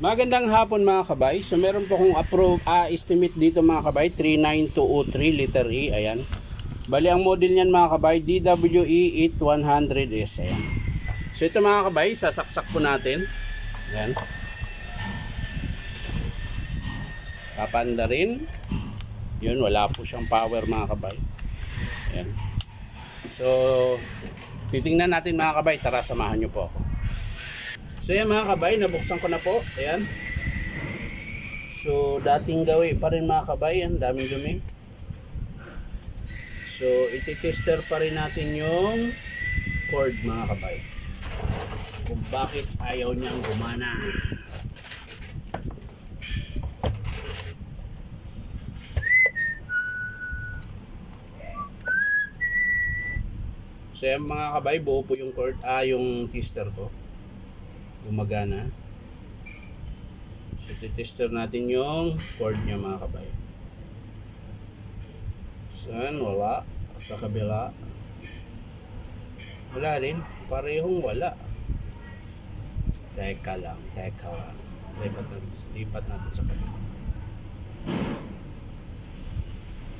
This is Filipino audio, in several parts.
Magandang hapon mga kabay. So meron po akong approve, ah, estimate dito mga kabay, 39203 liter E, ayan. Bali ang model niyan mga kabay, DWE 8100S, ayan. So ito mga kabay, sasaksak po natin. Ayan. Papanda rin. Yun, wala po siyang power mga kabay. Ayan. So, titingnan natin mga kabay, tara samahan niyo po ako. So yan mga kabay, nabuksan ko na po. Ayan. So dating gawi pa rin mga kabay, ang daming dumi. So iti-tester pa rin natin yung cord mga kabay. Kung bakit ayaw niyang gumana. So yan mga kabay, buo po yung cord, ah yung tester ko gumagana. So, titester natin yung cord niya mga kabay. Saan? Wala. Sa kabila. Wala rin. Parehong wala. Teka lang. Teka lang. Lipat natin, lipat natin sa kabila.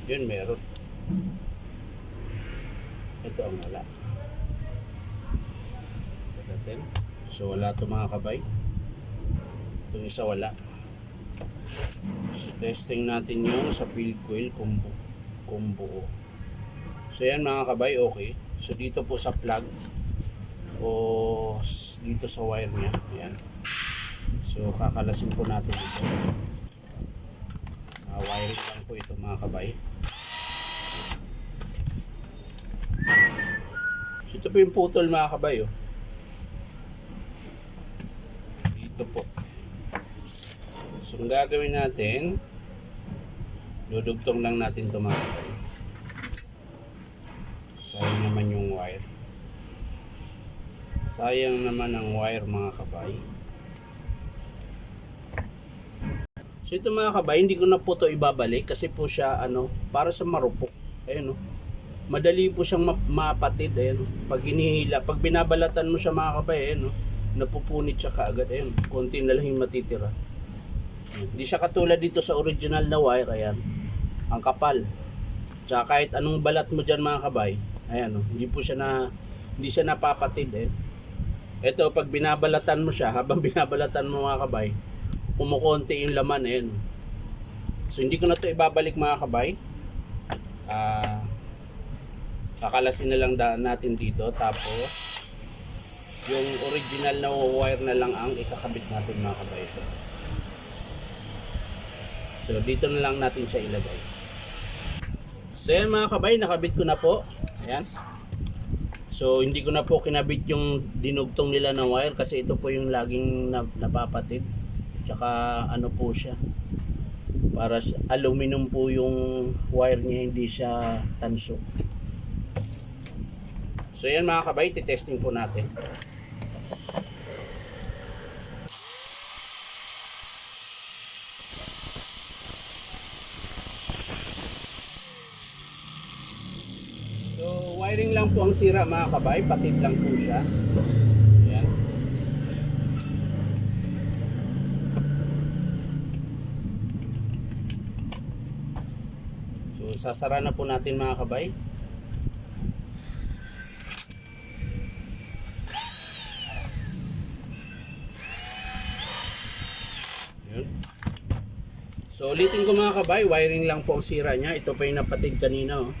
Yun, meron. Ito ang wala. Ito natin. So wala to mga kabay. Itong isa wala. So testing natin yung sa field coil kung, bu- kung buo. So yan mga kabay, okay. So dito po sa plug o dito sa wire niya. Ayan. So kakalasin po natin ito. Uh, wiring lang po ito mga kabay. So ito po yung putol mga kabay Dito po. So, ang gagawin natin, dudugtong lang natin ito mga. Sayang naman yung wire. Sayang naman ang wire mga kabay. So ito mga kabay, hindi ko na po ito ibabalik kasi po siya ano, para sa marupok. Ayun oh. Madali po siyang map- mapatid. Ayun. oh. Pag hinihila, pag binabalatan mo siya mga kabay, ayun oh napupunit siya kaagad. Ayun, konti na lang yung matitira. Hindi siya katulad dito sa original na wire. Ayan, ang kapal. Tsaka kahit anong balat mo dyan mga kabay, ayan, oh, hindi po siya na, hindi siya napapatid. Eh. Ito, pag binabalatan mo siya, habang binabalatan mo mga kabay, kumukonti yung laman. Ayan. So, hindi ko na to ibabalik mga kabay. Ah, kakalasin na lang natin dito. Tapos, yung original na wire na lang ang ikakabit natin mga kabay. So dito na lang natin siya ilagay. So yan mga kabay, nakabit ko na po. Ayan. So hindi ko na po kinabit yung dinugtong nila ng wire kasi ito po yung laging nap- napapatid. Tsaka ano po siya. Para aluminum po yung wire niya, hindi siya tanso. So yan mga kabay, titesting po natin. So, wiring lang po ang sira mga kabay, patid lang po siya. Ayan. So, sasara na po natin mga kabay. Yun. So ulitin ko mga kabay, wiring lang po ang sira niya. Ito pa yung napatid kanina oh.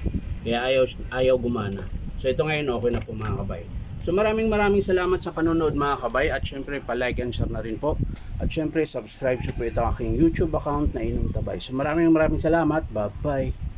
Kaya ayaw, ayaw gumana. So ito ngayon okay na po mga kabay. So maraming maraming salamat sa panonood mga kabay at syempre pa-like and share na rin po. At syempre subscribe po ito aking YouTube account na Inong Tabay. So maraming maraming salamat. Bye-bye.